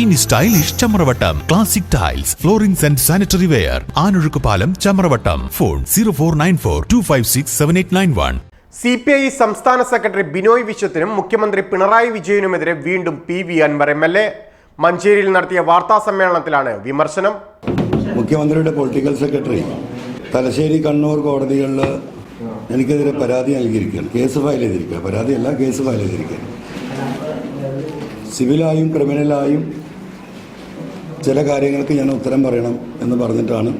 ഇനി stylish Chamravattam. Classic tiles floorings and sanitary ware Anozhukkupalam Chamravattam. Phone zero four nine four two five six seven eight nine one C P I സംസ്ഥാന secretary Binoy വിശ്വത്തിനും മുഖ്യമന്ത്രി പിണറായി വിജയനുമെതിരെ വീണ്ടും P V Anvar M L A. മഞ്ചേരിയിൽ നടത്തിയ വാർത്താ സമ്മേളനത്തിലാണ് വിമർശനം. മുഖ്യമന്ത്രിയുടെ പൊളിറ്റിക്കൽ സെക്രട്ടറി തലശ്ശേരി കണ്ണൂർ കോടതികളിൽ എനിക്കെതിരെ പരാതി നൽകിയിരിക്കുകയാണ്. കേസ് ഫയൽ ചെയ്തിരിക്കുക പരാതിയല്ല കേസ് ഫയൽ ചെയ്തിരിക്കുകയാണ്. സിവിലായും ക്രിമിനലായും ചില കാര്യങ്ങൾക്ക് ഞാൻ ഉത്തരം പറയണം എന്ന് പറഞ്ഞിട്ടാണ്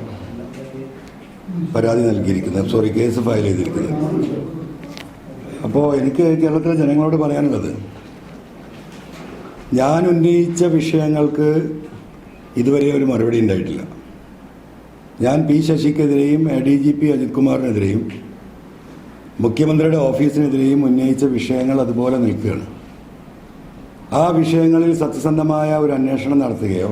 പരാതി നൽകിയിരിക്കുന്നത്. സോറി കേസ് ഫയൽ ചെയ്തിരിക്കുന്നത്. അപ്പോൾ എനിക്ക് കേരളത്തിലെ ജനങ്ങളോട് പറയാനുള്ളത് ഞാൻ ഉന്നയിച്ച വിഷയങ്ങൾക്ക് ഇതുവരെ ഒരു മറുപടി ഉണ്ടായിട്ടില്ല. ഞാൻ P ശശിക്കെതിരെയും A D G P Ajith കുമാറിനെതിരെയും മുഖ്യമന്ത്രിയുടെ ഓഫീസിനെതിരെയും ഉന്നയിച്ച വിഷയങ്ങൾ അതുപോലെ നിൽക്കുകയാണ്. ആ വിഷയങ്ങളിൽ സത്യസന്ധമായ ഒരു അന്വേഷണം നടത്തുകയോ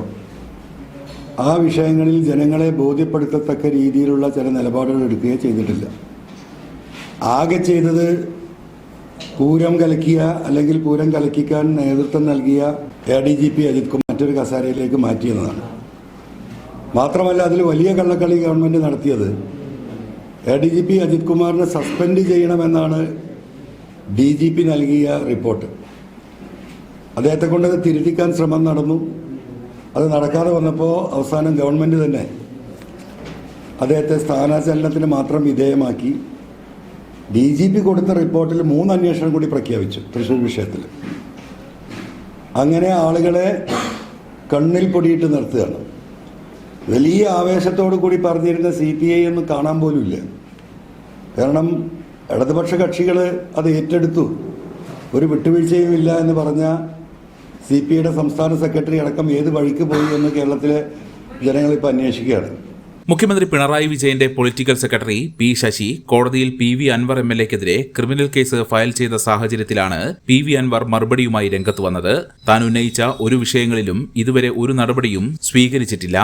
ആ വിഷയങ്ങളിൽ ജനങ്ങളെ ബോധ്യപ്പെടുത്തത്തക്ക രീതിയിലുള്ള ചില നിലപാടുകൾ എടുക്കുകയോ ചെയ്തിട്ടില്ല. ആകെ ചെയ്തത് പൂരം കലക്കിയ അല്ലെങ്കിൽ പൂരം കലക്കിക്കാൻ നേതൃത്വം നൽകിയ A D G P Ajith Kumar മറ്റൊരു കസാരയിലേക്ക് മാറ്റിയെന്നതാണ്. മാത്രമല്ല അതിൽ വലിയ കള്ളക്കളി ഗവൺമെന്റ് നടത്തിയത് A D G P Ajith കുമാറിനെ സസ്പെൻഡ് ചെയ്യണമെന്നാണ് ഡി ജി പി നൽകിയ റിപ്പോർട്ട്. അദ്ദേഹത്തെ കൊണ്ട് തിരുത്തിക്കാൻ ശ്രമം നടന്നു. അത് നടക്കാതെ വന്നപ്പോൾ അവസാനം ഗവൺമെന്റ് തന്നെ അദ്ദേഹത്തെ സ്ഥാനാചലനത്തിന് മാത്രം വിധേയമാക്കി ഡി ജി പി കൊടുത്ത റിപ്പോർട്ടിൽ മൂന്ന് അന്വേഷണം കൂടി പ്രഖ്യാപിച്ചു തൃശ്ശൂർ വിഷയത്തിൽ. അങ്ങനെ ആളുകളെ കണ്ണിൽ പൊടിയിട്ട് നിർത്തുകയാണ്. വലിയ ആവേശത്തോടു കൂടി പറഞ്ഞിരുന്ന സി പി ഐ ഒന്നും കാണാൻ പോലുമില്ല കാരണം ഇടതുപക്ഷ കക്ഷികൾ അത് ഏറ്റെടുത്തു. ഒരു വിട്ടുവീഴ്ചയും ഇല്ല എന്ന് പറഞ്ഞ സി പി ഐയുടെ സംസ്ഥാന സെക്രട്ടറി അടക്കം ഏത് വഴിക്ക് പോയി എന്ന് കേരളത്തിലെ ജനങ്ങളിപ്പോൾ അന്വേഷിക്കുകയാണ്. മുഖ്യമന്ത്രി പിണറായി വിജയന്റെ പൊളിറ്റിക്കൽ സെക്രട്ടറി പി ശശി കോടതിയിൽ P V Anvar M L എക്കെതിരെ criminal case file ചെയ്ത സാഹചര്യത്തിലാണ് പി വി അൻവർ മറുപടിയുമായി രംഗത്ത് വന്നത്. താൻ ഉന്നയിച്ച ഒരു വിഷയങ്ങളിലും ഇതുവരെ ഒരു നടപടിയും സ്വീകരിച്ചിട്ടില്ല.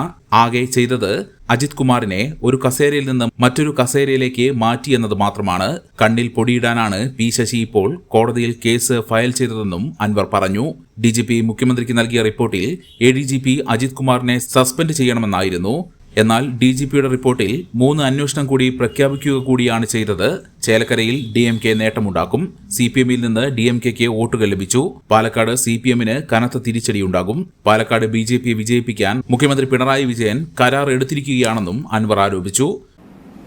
ആകെ ചെയ്തത് അജിത് കുമാറിനെ ഒരു കസേരയിൽ നിന്ന് മറ്റൊരു കസേരയിലേക്ക് മാറ്റിയെന്നത് മാത്രമാണ്. കണ്ണിൽ പൊടിയിടാനാണ് പി ശശി ഇപ്പോൾ കോടതിയിൽ കേസ് ഫയൽ ചെയ്തതെന്നും അൻവർ പറഞ്ഞു. ഡിജിപി മുഖ്യമന്ത്രിക്ക് നൽകിയ റിപ്പോർട്ടിൽ A D G P Ajith കുമാറിനെ സസ്പെൻഡ് ചെയ്യണമെന്നായിരുന്നു. എന്നാൽ ഡി ജി പിയുടെ റിപ്പോർട്ടിൽ മൂന്ന് അന്വേഷണം കൂടി പ്രഖ്യാപിക്കുക കൂടിയാണ് ചെയ്തത്. ചേലക്കരയിൽ ഡി എം കെ നേട്ടമുണ്ടാക്കും. സി പി എമ്മിൽ നിന്ന് ഡി എം കെക്ക് വോട്ടുകൾ ലഭിച്ചു. പാലക്കാട് സി പി എമ്മിന് കനത്ത തിരിച്ചടിയുണ്ടാകും. പാലക്കാട് ബി ജെ പിയെ വിജയിപ്പിക്കാൻ മുഖ്യമന്ത്രി പിണറായി വിജയൻ കരാർ എടുത്തിരിക്കുകയാണെന്നും അൻവർ ആരോപിച്ചു.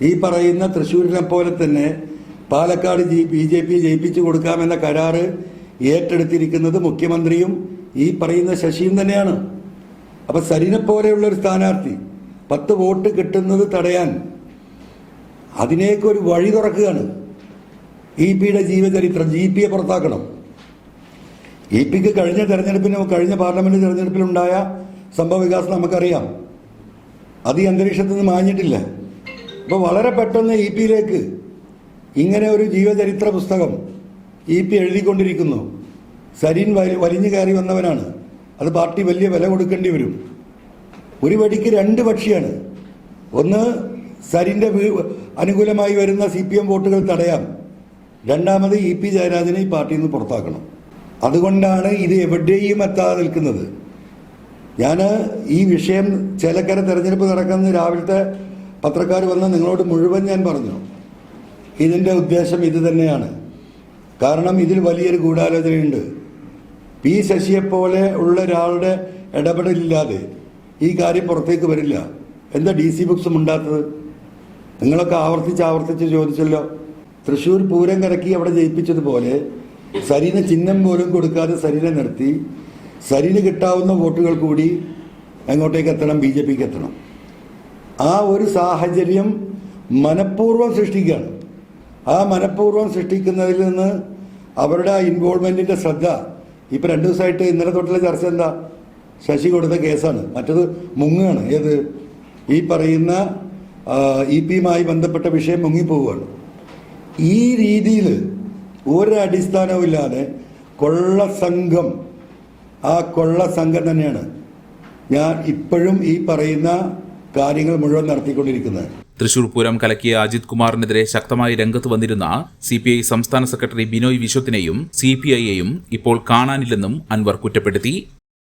ഈ പറയുന്ന തൃശൂരിനെ പോലെ തന്നെ പാലക്കാട് ബി ജെ പി ജയിപ്പിച്ചു കൊടുക്കാമെന്ന കരാറ് ഏറ്റെടുത്തിരിക്കുന്നത് മുഖ്യമന്ത്രിയും ഈ പറയുന്ന ശശിയും തന്നെയാണ്. അപ്പൊ സരിനെ പോലെയുള്ള ഒരു സ്ഥാനാർത്ഥി പത്ത് വോട്ട് കിട്ടുന്നത് തടയാൻ അതിനേക്ക് ഒരു വഴി തുറക്കുകയാണ്. ഇ പിയുടെ ജീവചരിത്രം ജി പിയെ പുറത്താക്കണം. ഇ പിക്ക് കഴിഞ്ഞ തെരഞ്ഞെടുപ്പിന് കഴിഞ്ഞ പാർലമെന്റ് തെരഞ്ഞെടുപ്പിലുണ്ടായ സംഭവ വികാസം നമുക്കറിയാം. അത് ഈ അന്തരീക്ഷത്തിൽ നിന്ന് മാഞ്ഞിട്ടില്ല. അപ്പോൾ വളരെ പെട്ടെന്ന് ഇ പിയിലേക്ക് ഇങ്ങനെ ഒരു ജീവചരിത്ര പുസ്തകം ഇ പി എഴുതിക്കൊണ്ടിരിക്കുന്നു. സരീൻ വലിഞ്ഞു കയറി വന്നവനാണ്. അത് പാർട്ടി വലിയ വില കൊടുക്കേണ്ടി വരും. ഒരു വടിക്ക് രണ്ട് പക്ഷിയാണ്. ഒന്ന് സരിന്റെ അനുകൂലമായി വരുന്ന സി പി എം വോട്ടുകൾ തടയാം. രണ്ടാമത് ഇ പി ജയരാജനെ ഈ പാർട്ടിയിൽ നിന്ന് പുറത്താക്കണം. അതുകൊണ്ടാണ് ഇത് എവിടെയും എത്താതെ നിൽക്കുന്നത്. ഞാൻ ഈ വിഷയം ചേലക്കര തെരഞ്ഞെടുപ്പ് നടക്കുന്ന രാവിലത്തെ പത്രക്കാർ വന്ന് നിങ്ങളോട് മുഴുവൻ ഞാൻ പറഞ്ഞു. ഇതിന്റെ ഉദ്ദേശം ഇത് തന്നെയാണ്. കാരണം ഇതിൽ വലിയൊരു ഗൂഢാലോചനയുണ്ട്. പി ശശിയെപ്പോലെ ഉള്ള ഒരാളുടെ ഇടപെടലില്ലാതെ ഈ കാര്യം പുറത്തേക്ക് വരില്ല. എന്താ ഡി സി ബുക്സും ഉണ്ടാത്തത് നിങ്ങളൊക്കെ ആവർത്തിച്ച് ആവർത്തിച്ച് ചോദിച്ചല്ലോ. തൃശ്ശൂർ പൂരം കറക്കി അവിടെ ജയിപ്പിച്ചതുപോലെ സരിന് ചിഹ്നം പോലും കൊടുക്കാതെ സരിനെ നിർത്തി സരിന് കിട്ടാവുന്ന വോട്ടുകൾ കൂടി എങ്ങോട്ടേക്ക് എത്തണം ബി ജെ പിക്ക് എത്തണം. ആ ഒരു സാഹചര്യം മനഃപൂർവം സൃഷ്ടിക്കുകയാണ്. ആ മനഃപൂർവം സൃഷ്ടിക്കുന്നതിൽ നിന്ന് അവരുടെ ആ ഇൻവോൾവ്മെന്റിന്റെ ശ്രദ്ധ ഇപ്പൊ രണ്ട് ദിവസമായിട്ട് ഇന്നലെ തൊട്ടുള്ള ചർച്ച എന്താ? ശശി കൊടുത്ത കേസാണ്. മറ്റത് മുങ്ങുകയാണ് ഏത്? ഈ പറയുന്ന ഇ പിയുമായി ബന്ധപ്പെട്ട വിഷയം മുങ്ങിപ്പോവുകയാണ്. ഈ രീതിയിൽ ഒരടിസ്ഥാനവും ഇല്ലാതെ കൊള്ള സംഘം ആ കൊള്ള സംഘം തന്നെയാണ് ഞാൻ ഇപ്പോഴും ഈ പറയുന്ന കാര്യങ്ങൾ മുഴുവൻ നടത്തിക്കൊണ്ടിരിക്കുന്നത്. തൃശൂർ പൂരം കലക്കിയ അജിത് കുമാറിനെതിരെ ശക്തമായി രംഗത്ത് വന്നിരുന്ന സി പി ഐ സംസ്ഥാന സെക്രട്ടറി ബിനോയ് വിശ്വത്തിനെയും സി പി ഐയെയും ഇപ്പോൾ കാണാനില്ലെന്നും അൻവർ കുറ്റപ്പെടുത്തി.